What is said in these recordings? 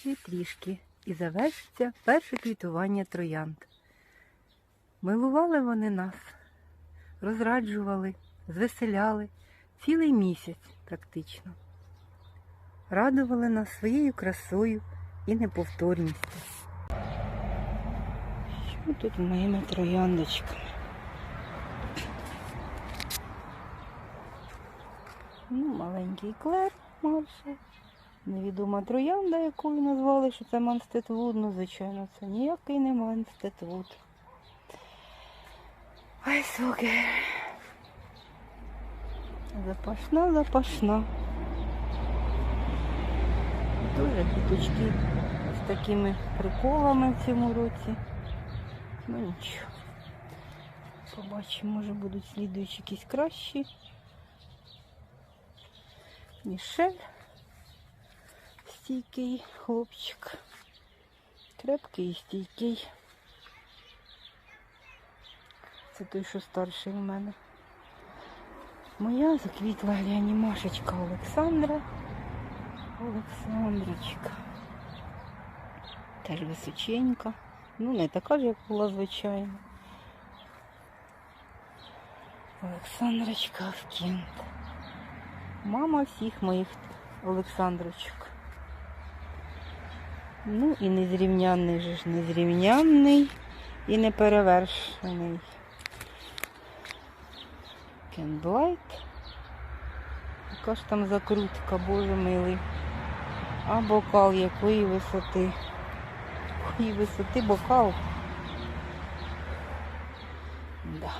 Ще трішки і завершиться перше квітування троянд. Милували вони нас, розраджували, звеселяли цілий місяць практично. Радували нас своєю красою і неповторністю. Що тут моїми трояндочками? Ну, маленький клер маршал. Невідома троянда, якою назвали, що це Манстетвуд. Ну, звичайно, це ніякий не Манстетвуд. Ай, суки. Запашна, запашна. Дуже квіточки з такими приколами в цьому році. Ну нічого. Побачимо, може будуть слідуючі якісь кращі. Мішель. Стійкий хлопчик. Крепкий і стійкий. Це той, що старший у мене. Моя заквітла реанімашечка Олександра. Олександрочка. Теж височенька. Ну, не така ж, як була звичайно. Олександрочка Авкент. Мама всіх моїх Олександрочок. Ну і незрівнянний же ж незрівнянний і неперевершений. Кендлайт. Яка ж там закрутка, боже милий. А бокал якої висоти? Якої висоти бокал. Да.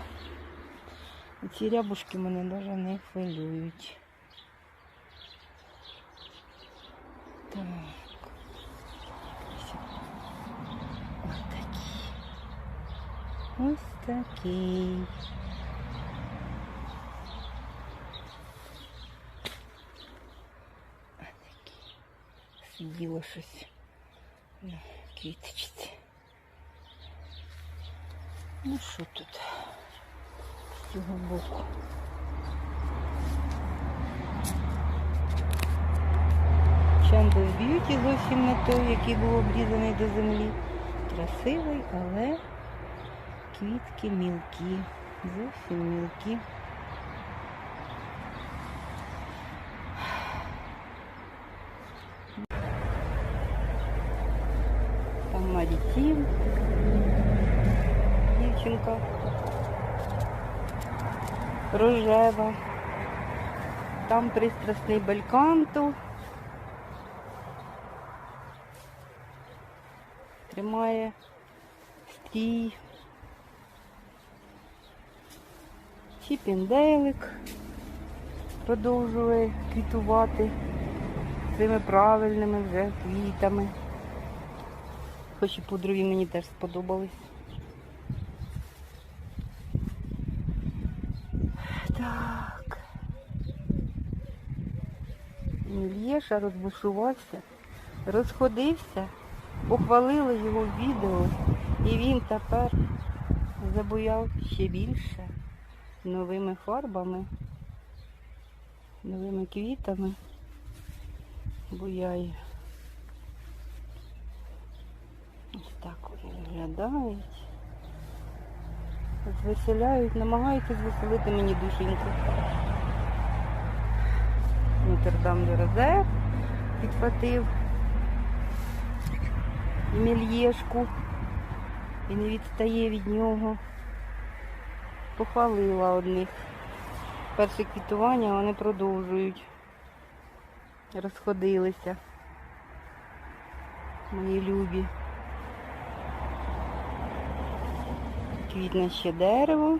Ці рябушки мене навіть не хвилюють. Так. Ось такий. Ось такий. Сиділо щось на квіточці. Ну що тут? З цього боку. Чандл б'юті зовсім не той, який був обрізаний до землі. Красивий, але квітки мілкі. Зовсім мілкі. Там Марітім. Дівчинка. Рожева. Там пристрасний бельканту. Тримає стрій. Чіпінделик продовжує квітувати цими правильними вже квітами. Хоч і пудрові мені теж сподобались. Так. Мільєша розбушувався, розходився, похвалили його відео, і він тепер забуяв ще більше новими фарбами, новими квітами. Буяє. Ось так вони виглядають. Звеселяють, намагаються звеселити мені душеньку. Нотр-Дам де Розе підхватив мільєшку і не відстає від нього. Похвалила одних. Перше квітування вони продовжують. Розходилися. Мої любі. Квітне ще дерево.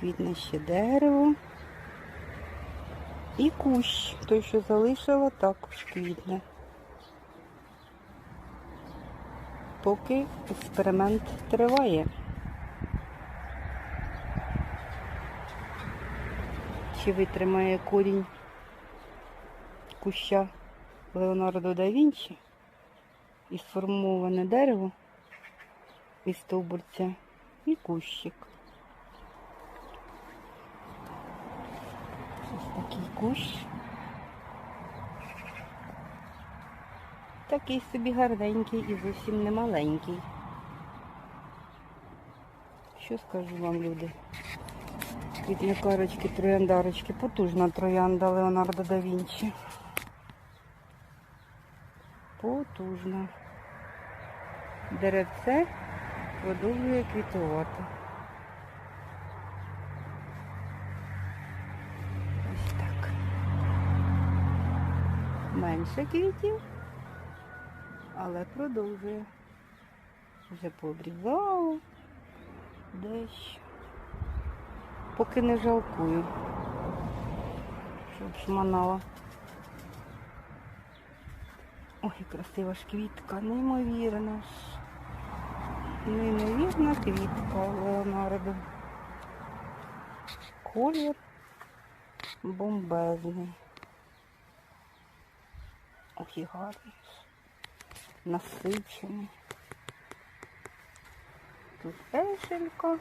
Квітне ще дерево. І кущ, той, що залишила, також квітне. Поки експеримент триває. Чи витримає корінь куща Леонардо да Вінчі і сформоване дерево із стовбурця і кущик. Ось такий кущ. Такий собі гарненький і зовсім не маленький. Що скажу вам, люди? Квітникарочки, трояндарочки. Потужна троянда Леонардо да Вінчі. Потужна. Деревце продовжує квітувати. Ось так. Менше квітів, але продовжує. Вже пообрізала дещо. Поки не жалкую, щоб шманала. Ой, красива ж квітка, неймовірна ж. Неймовірна квітка Леонардо. Колір бомбезний. Ох, і гарний. Насичений. Тут ешелька.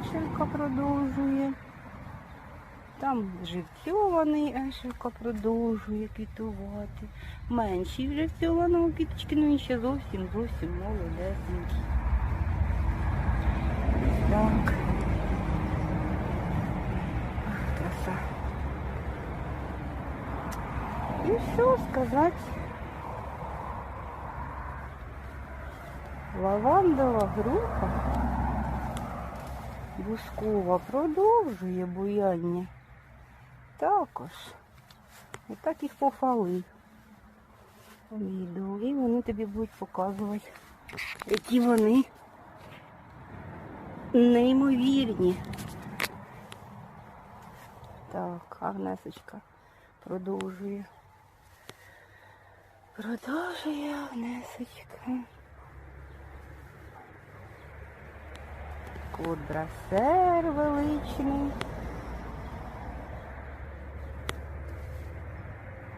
Ешелька продовжує. Там живцьований ешелька продовжує квітувати. Менші живцьованого квіточки, ну він ще зовсім зовсім молодесенький. Так. Краса. І що сказати? Лавандова група бускова продовжує буяння. Також. Отак їх пофалив у відео. І вони тобі будуть показувати, які вони неймовірні. Так, Агнесочка продовжує. Продовжує Агнесочка. Клод Брасер величний.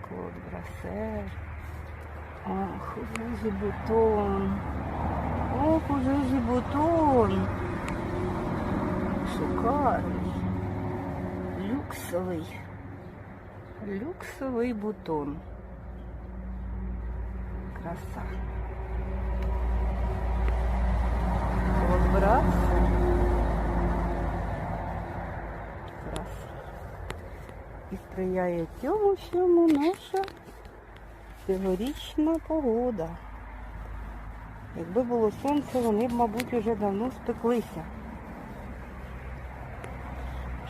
Клод Брасер. Ох, уже бутон. Ох, уже же бутон. Шикарний. Люксовий. Люксовий бутон. Краса. Клод І сприяє цьому всьому наша цьогорічна погода. Якби було сонце, вони б, мабуть, уже давно спеклися.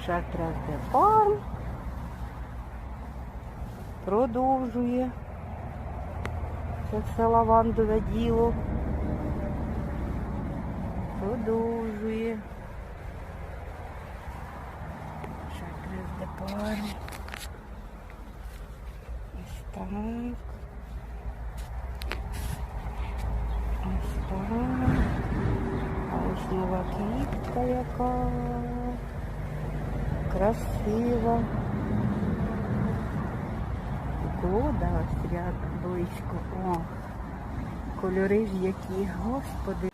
Шатрас де Фарм продовжує це все лавандове діло. Продовжує. Фарм. Ось так. Ось так. А ось нова квітка яка. Красива. Клода ось ряд близько. О, кольори які, господи.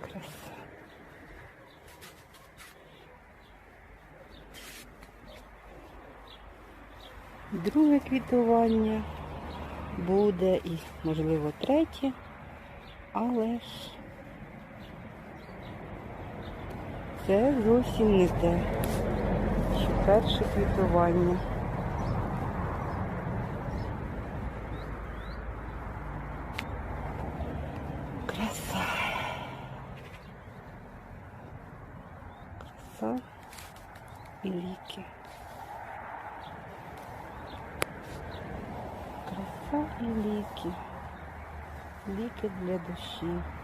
Краса. Друге квітування буде і, можливо, третє, але ж це зовсім не те, що перше квітування. Краса. Краса і. Краса і ліки. Ліки для душі.